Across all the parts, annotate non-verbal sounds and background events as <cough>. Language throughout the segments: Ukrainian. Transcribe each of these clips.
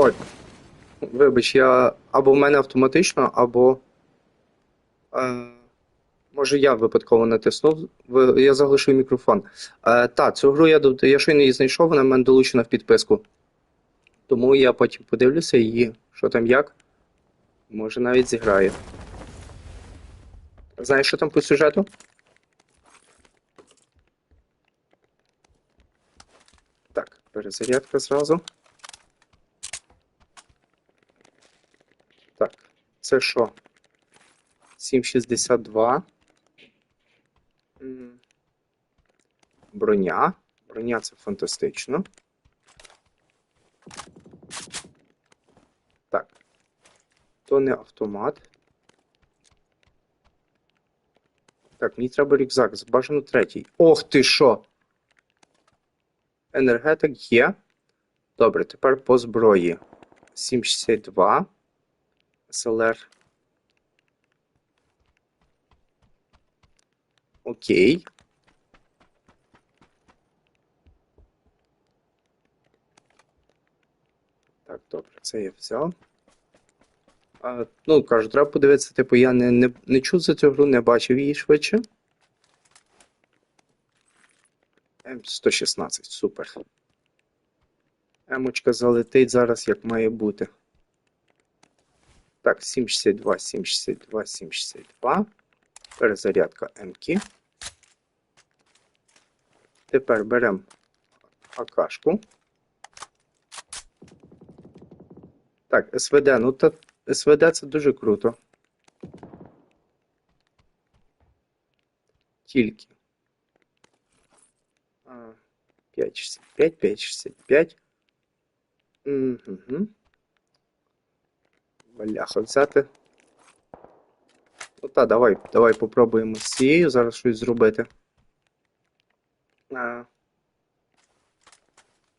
Ой. Вибач, я або в мене автоматично, або. Е, може я випадково натиснув. Я заглушив мікрофон. Е, та, цю гру я, до- я щойно її знайшов, вона в мене долучена в підписку. Тому я потім подивлюся її, що там як. Може навіть зіграю. Знаєш, що там по сюжету? Так, перезарядка зразу. Так, це що? 7,62. Броня. Броня це фантастично. Так. То не автомат. Так, мені треба рюкзак. Бажано третій. Ох ти що! Енергетик є. Добре, тепер по зброї. 7,62. СЛР. Окей. Так, добре, це я взяв. А, ну, кажу, треба подивитися, типу, я не, не, не чув за цю гру, не бачив її швидше. М116, супер. Емочка залетить зараз, як має бути. Так, 762, 762, 762. Перезарядка МК. Тепер беремо АКшку. Так, СВД. Ну, та СВД це дуже круто. Тільки. 5,65, 5,65. Угу. Бляха, взяти. Ну та, давай, давай попробуємо з цією зараз щось зробити.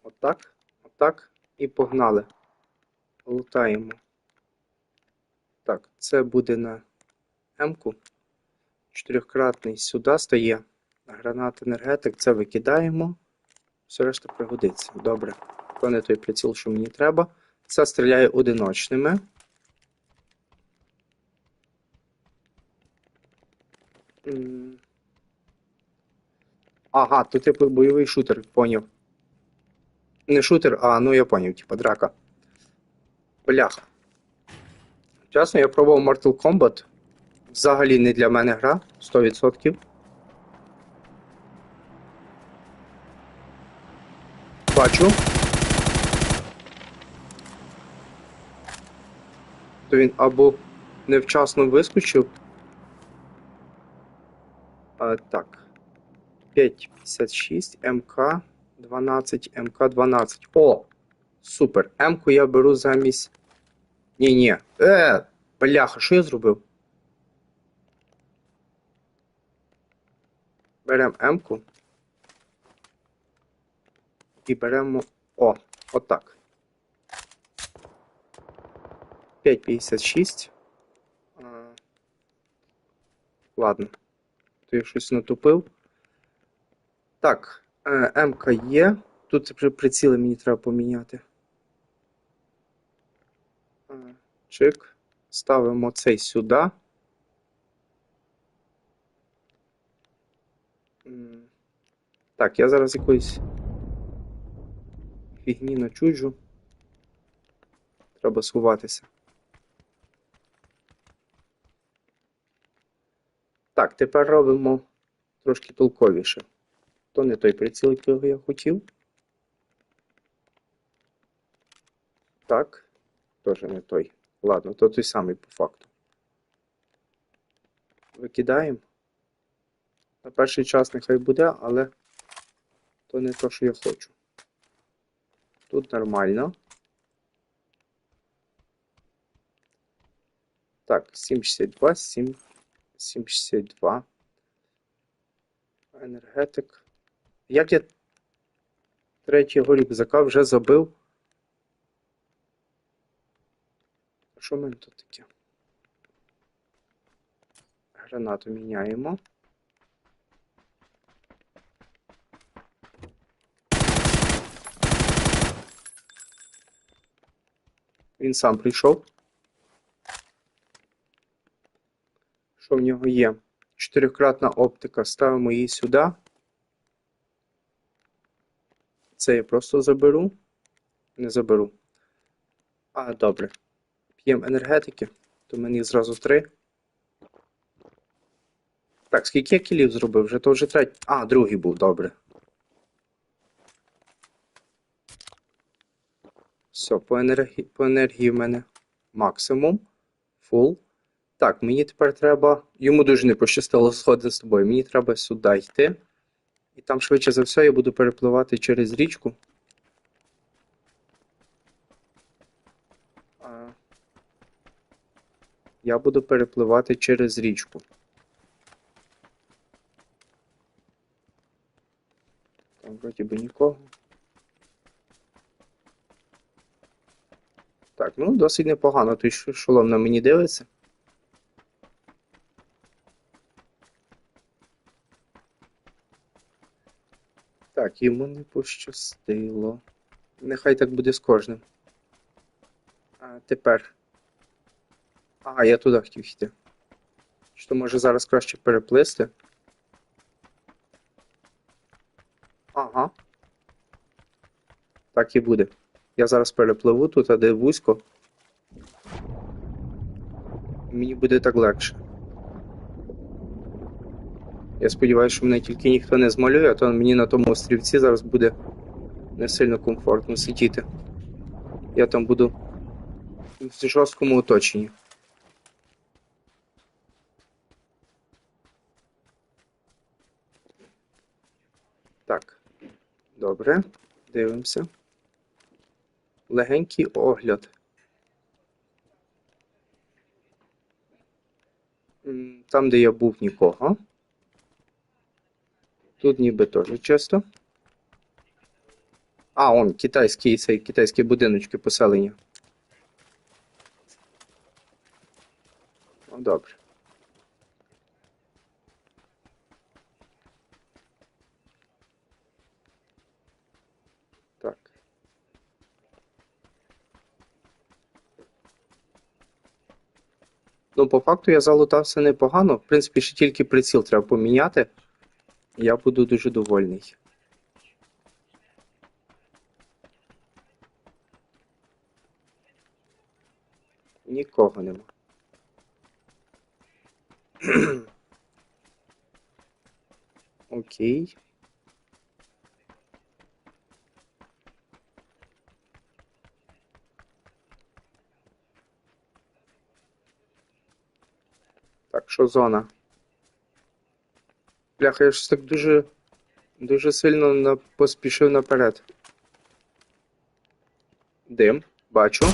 Отак, отак. І погнали. Лутаємо. Так, це буде на М-ку. Чотирьохкратний сюди стає. Гранат енергетик, це викидаємо. Все решта пригодиться. Добре. То не той приціл, що мені треба. Це стріляє одиночними. Ага, то типу бойовий шутер, поняв. Не шутер, а ну я поняв, типа драка. Бляха. Чесно, я пробував Mortal Kombat. Взагалі не для мене гра 100%. Бачу. То він або невчасно вискочив. А, так. 5,56, МК 12, МК 12. О! Супер. М-ку я беру замість. Ні-ні. Е, бляха, що я зробив? Беремо М-ку. І беремо. О, отак. 5,56. Ладно. То я щось натупив. Так, е, М-ка є. Тут при- приціли мені треба поміняти. Е, Чик. Ставимо цей сюди. Так, я зараз якоїсь фігні начуджу. Треба сховатися. Так, тепер робимо трошки толковіше. То не той приціл, якого я хотів. Так, теж не той. Ладно, то той самий по факту. Викидаємо. На перший час нехай буде, але то не то, що я хочу. Тут нормально. Так, 7,62, 7, 7,62. Енергетик. Як я третього рюкзака вже забив? Що в тут таке? Гранату міняємо. Він сам прийшов. Що в нього є? Чотирикратна оптика. Ставимо її сюди. Це я просто заберу. Не заберу. А, добре. П'ємо енергетики, то мені зразу три. Так, скільки я кілів зробив? Вже то вже третій. А, другий був, добре. Все, по енергії, по енергії в мене максимум. Фул. Так, мені тепер треба. Йому дуже не пощастило сходити з тобою. Мені треба сюди йти. І там швидше за все я буду перепливати через річку. Я буду перепливати через річку. Там вроді би нікого. Так, ну досить непогано. Той шолом на мені дивиться. Йому не пощастило. Нехай так буде з кожним. А тепер. А, я туди хотів йти. Що може зараз краще переплисти? Ага. Так і буде. Я зараз перепливу тут, а де вузько. Мені буде так легше. Я сподіваюся, що мене тільки ніхто не змалює, а то мені на тому острівці зараз буде не сильно комфортно сидіти. Я там буду в жорсткому оточенні. Так, добре, дивимося. Легенький огляд. Там, де я був, нікого. Тут ніби теж чисто. А, он китайський цей китайські будиночки поселення. О, добре. Так. Ну, по факту я залутався непогано. В принципі, ще тільки приціл треба поміняти. Я буду дуже довольний. Нікого нема. <clears throat> Окей. Так, що зона? Бляха, я ж так дуже, дуже сильно на, поспішив наперед. Дим, бачу.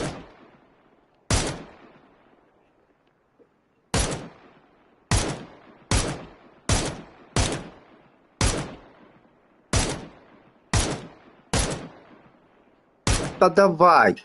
Та давай.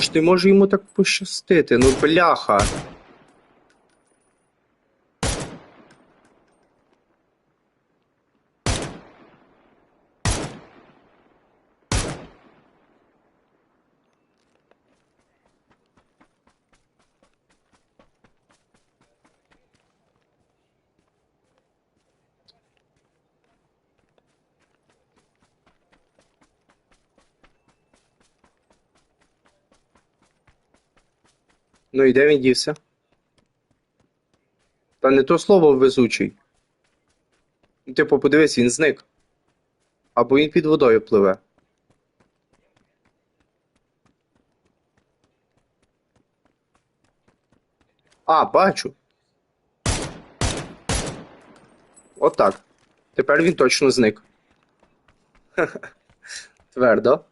Тож ти може йому так пощастити, ну бляха. Ну і де він дівся? Та не то слово везучий. Ну, Типу, подивись, він зник. Або він під водою пливе. А, бачу. Отак. Тепер він точно зник. <laughs> Твердо.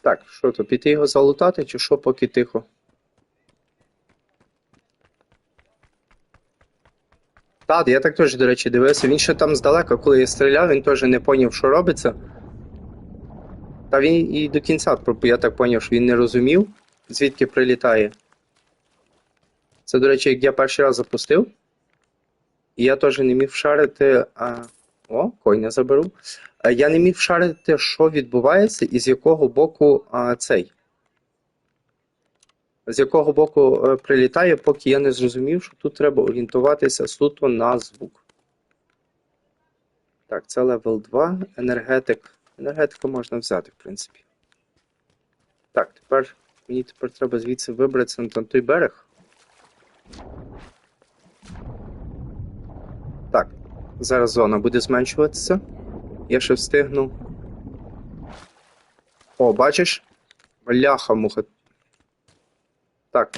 Так, що то, піти його залутати, чи що, поки тихо? Так, я так теж, до речі, дивився. Він ще там здалека, коли я стріляв, він теж не поняв, що робиться. Та він і до кінця, я так поняв, що він не розумів, звідки прилітає. Це, до речі, як я перший раз запустив. І я теж не міг шарити. А... О, койня заберу. Я не міг шарити, що відбувається і з якого боку а, цей. З якого боку е, прилітає, поки я не зрозумів, що тут треба орієнтуватися суто на звук. Так, це левел 2, енергетик. Енергетика можна взяти, в принципі. Так, тепер мені тепер треба звідси вибратися на той берег. Так, зараз зона буде зменшуватися. Я ще встигну. О, бачиш? Бляха, муха. Так.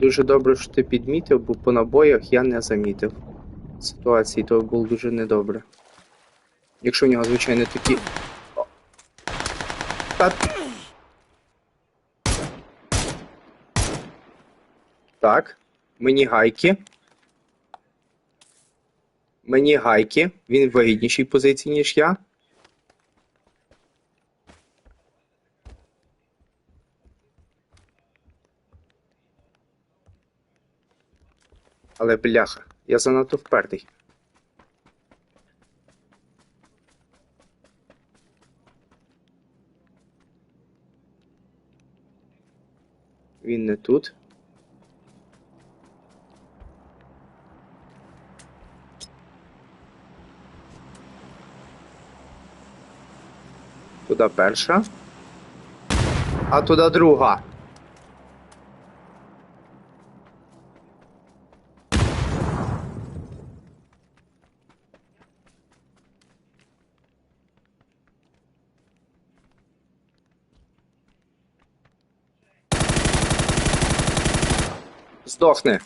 Дуже добре, що ти підмітив, бо по набоях я не замітив. Ситуації то було дуже недобре. Якщо в нього, звичайно, такі. Та... Так. Мені гайки. Мені гайки. Він в вигіднішій позиції, ніж я. Але бляха, я занадто впертий. Він не тут. Туди перша. А туди друга. Здохне.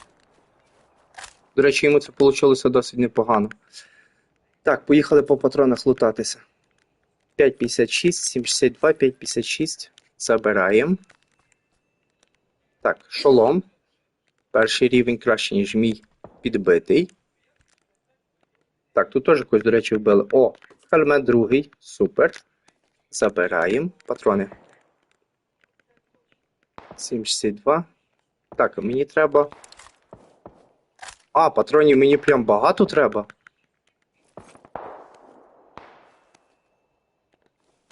До речі, йому це вийшло досить непогано. Так, поїхали по патронах лутатися. 5,56, 7,62, 5,56. Забираємо. Так, шолом. Перший рівень краще, ніж мій підбитий. Так, тут теж якось, до речі, вбили. О, хельмет другий. Супер. Забираємо. Патрони. 7,62. Так, мені треба. А, патронів мені прям багато треба.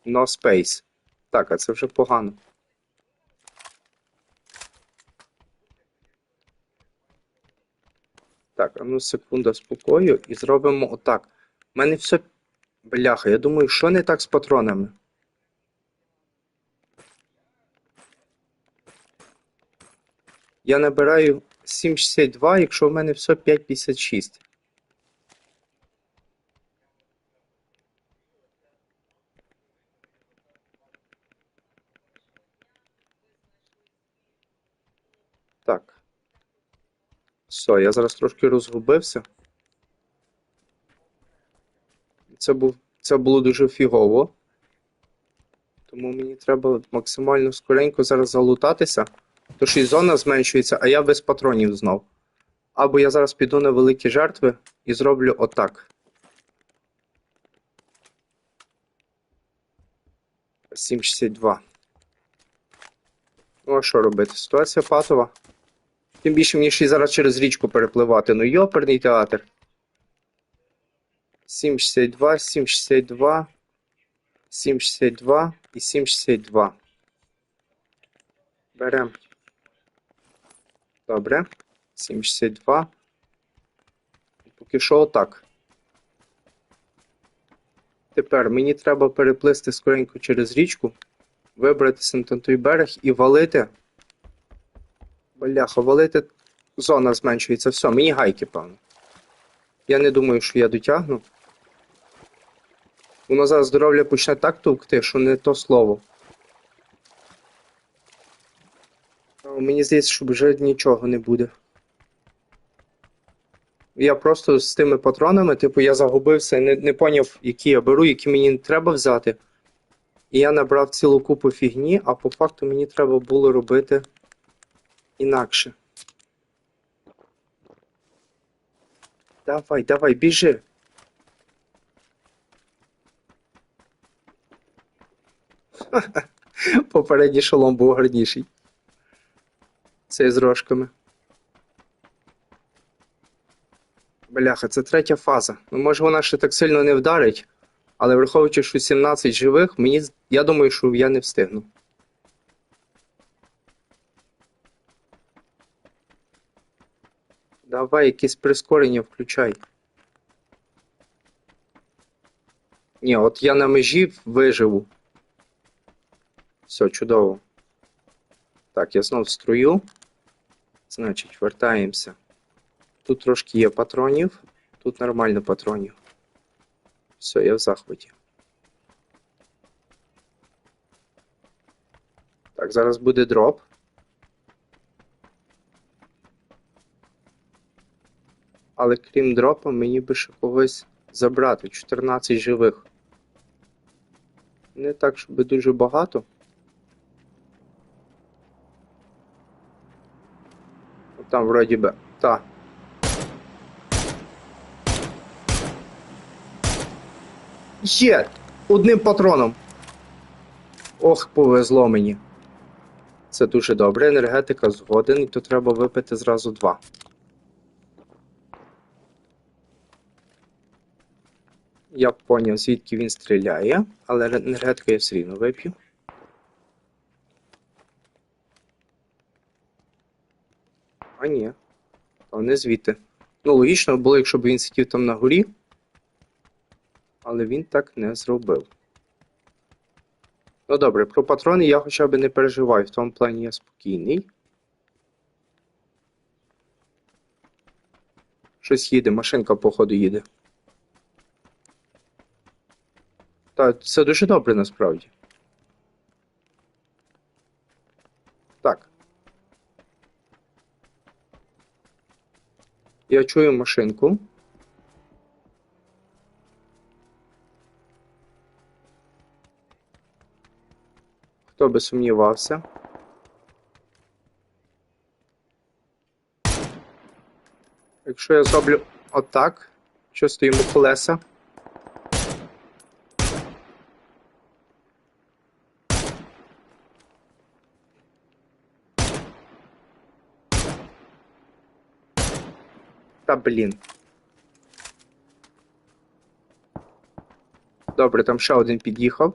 No space. Так, а це вже погано. Так, а ну секунда спокою і зробимо отак. У мене все. Бляха, я думаю, що не так з патронами? Я набираю 7,62, якщо в мене все 5,56. Так. Все, я зараз трошки розгубився. Це був, це було дуже фігово. Тому мені треба максимально скоренько зараз залутатися. Тож і зона зменшується, а я без патронів знов. Або я зараз піду на великі жертви і зроблю отак. 7,62. Ну, а що робити? Ситуація патова. Тим більше мені ще й зараз через річку перепливати. Ну, йоперний театр. 7,62, 7,62, 7,62 і 7,62. Берем. Добре. 7,62. Поки що отак. Тепер мені треба переплисти скоренько через річку, вибратися на той берег і валити. Бляха, валити. Зона зменшується. Все, мені гайки, певно. Я не думаю, що я дотягну. Воно зараз здоров'я почне так товкти, що не то слово. Мені здається, що вже нічого не буде. Я просто з тими патронами, типу, я загубився, не, не поняв, які я беру, які мені треба взяти. І я набрав цілу купу фігні, а по факту мені треба було робити інакше. Давай, давай, біжи. <laughs> Попередній шолом був гарніший. Цей з рожками. Бляха, це третя фаза. Ну, може вона ще так сильно не вдарить, але враховуючи, що 17 живих, мені, я думаю, що я не встигну. Давай якесь прискорення включай. Ні, от я на межі виживу. Все, чудово. Так, я знов струю. Значить, вертаємося. Тут трошки є патронів, тут нормально патронів. Все, я в захваті. Так, зараз буде дроп. Але крім дропа, мені би ще когось забрати. 14 живих. Не так, щоб дуже багато. Там вроді би. Та. Є! Одним патроном. Ох, повезло мені. Це дуже добре. Енергетика згоден, і то треба випити зразу два. Я поняв, звідки він стріляє, але енергетику я все рівно вип'ю. А ні. То не звідти. Ну, логічно було, якщо б він сидів там на горі. Але він так не зробив. Ну добре, про патрони я хоча б не переживаю, в тому плані я спокійний. Щось їде, машинка, походу, їде. Та це дуже добре насправді. Так. Я чую машинку. Хто би сумнівався? Якщо я зроблю отак, що стоїмо колеса. Та блін. Добре, там ще один під'їхав.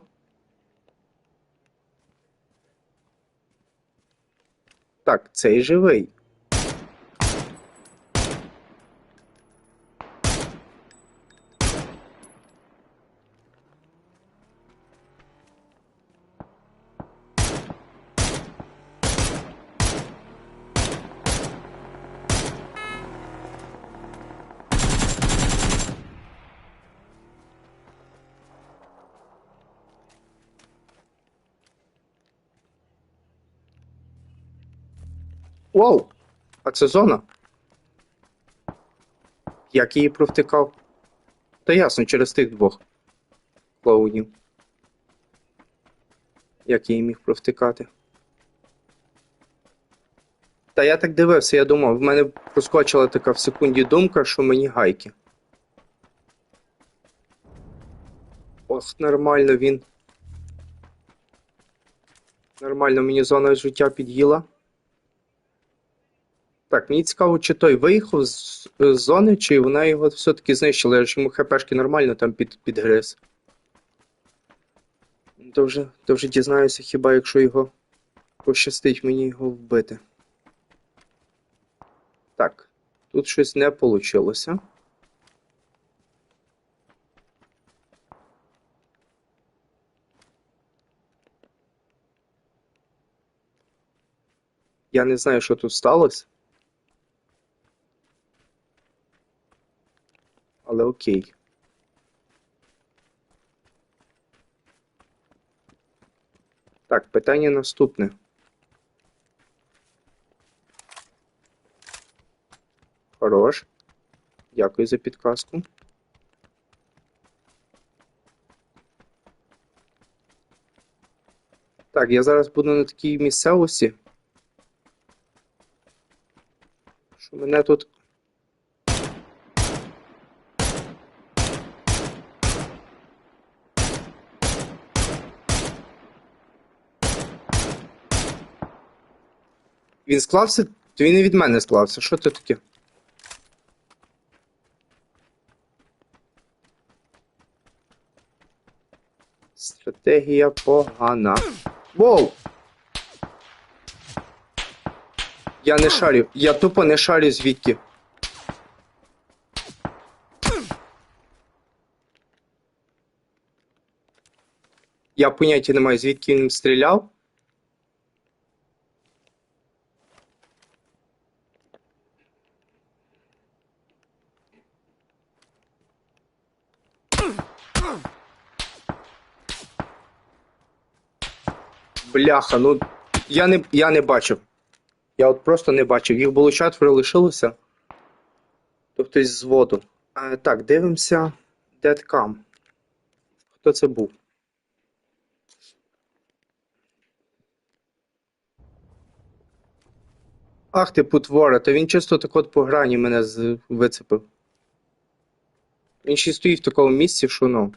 Так, цей живий. Воу! А це зона? Як її провтикав? Та ясно, через тих двох клоунів. Як її міг провтикати? Та я так дивився, я думав, в мене проскочила така в секунді думка, що мені гайки. Ох, нормально він. Нормально мені зона життя під'їла. Так, мені цікаво, чи той виїхав з, з зони, чи вона його все-таки знищила, я ж йому хпшки нормально там під, підгриз. То вже, то вже дізнаюся, хіба якщо його пощастить мені його вбити. Так, тут щось не вийшло. Я не знаю, що тут сталося. Але окей. Так, питання наступне. Хорош. Дякую за підказку. Так, я зараз буду на такій місцевості. Що мене тут Він склався? То він і від мене склався. Що це таке? Стратегія погана. Воу! Я не шарю. Я тупо не шарю звідки. Я поняття не маю, звідки він стріляв. Бляха, ну я не, я не бачив. Я от просто не бачив. Їх було четверо лишилося. То хтось з воду. А, так, дивимося. Deadcam. Хто це був? Ах ти потвора, та він чисто так от по грані мене з... вицепив. Він ще стоїть в такому місці, що ну.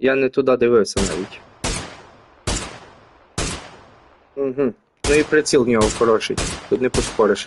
Я не туди дивився навіть. Угу. Ну і приціл в нього хороший. Тут не поспориш.